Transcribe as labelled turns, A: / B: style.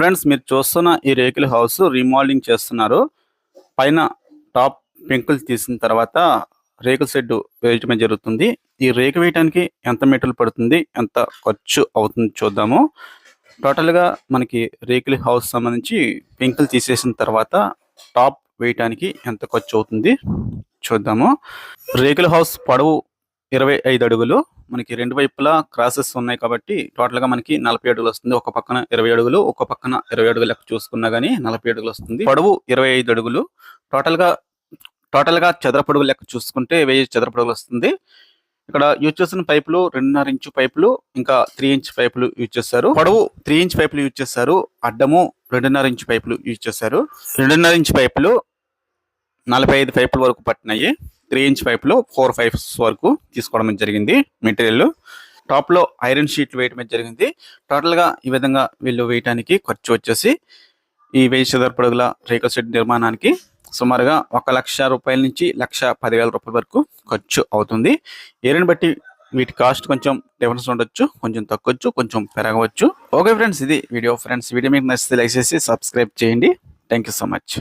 A: Friends మీరు చూస్తున్న ఈ రేకుల హౌస్ రీమోడలింగ్ చేస్తున్నారు. పైన టాప్ పెంకులు తీసిన తర్వాత రేకుల షెడ్ వేయటమే జరుగుతుంది. ఈ రేకు వేయటానికి ఎంత మీటర్లు పడుతుంది ఎంత ఖర్చు అవుతుంది చూద్దాము. టోటల్గా మనకి రేకుల హౌస్ సంబంధించి పెంకులు తీసేసిన తర్వాత టాప్ వేయటానికి ఎంత ఖర్చు అవుతుంది చూద్దాము. రేకుల హౌస్ పొడవు ఇరవై ఐదు అడుగులు. మనకి రెండు వైపులా క్రాసెస్ ఉన్నాయి కాబట్టి టోటల్గా మనకి నలభై అడుగులు వస్తుంది. ఒక పక్కన ఇరవై అడుగులు ఒక పక్కన ఇరవై అడుగులు లెక్క చూసుకున్నా గానీ నలభై అడుగులు వస్తుంది. పొడవు ఇరవై ఐదు అడుగులు. టోటల్గా టోటల్గా చదరపడుగు లెక్క చూసుకుంటే వెయ్యి చదరపడుగులు వస్తుంది. ఇక్కడ యూజ్ చేసిన పైపులు రెండున్నర ఇంచు పైపులు ఇంకా త్రీ ఇంచ్ పైపులు యూజ్ చేశారు పొడవు త్రీ ఇంచ్ పైపులు యూజ్ చేశారు అడ్డము రెండున్నర ఇంచు పైపులు యూజ్ చేశారు రెండున్నర ఇంచు పైపులు నలభై ఐదు పైపుల వరకు పట్టినాయి. త్రీ ఇంచ్ పైపులు ఫోర్ ఫైవ్స్ వరకు తీసుకోవడం జరిగింది మెటీరియల్. టాప్లో ఐరన్ షీట్లు వేయడం జరిగింది. టోటల్గా ఈ విధంగా వీళ్ళు వేయటానికి ఖర్చు వచ్చేసి ఈ వెయ్యి చదరపు పడుగుల రేకుల షెడ్ నిర్మాణానికి సుమారుగా ఒక లక్ష రూపాయల నుంచి లక్ష పదివేల రూపాయల వరకు ఖర్చు అవుతుంది. ఏరియాని బట్టి వీటి కాస్ట్ కొంచెం డిఫరెన్స్ ఉండొచ్చు కొంచెం తగ్గొచ్చు కొంచెం పెరగవచ్చు. ఓకే ఫ్రెండ్స్ ఇది వీడియో. ఫ్రెండ్స్ వీడియో మీకు నచ్చితే లైక్ చేసి సబ్స్క్రైబ్ చేయండి. Thank you so much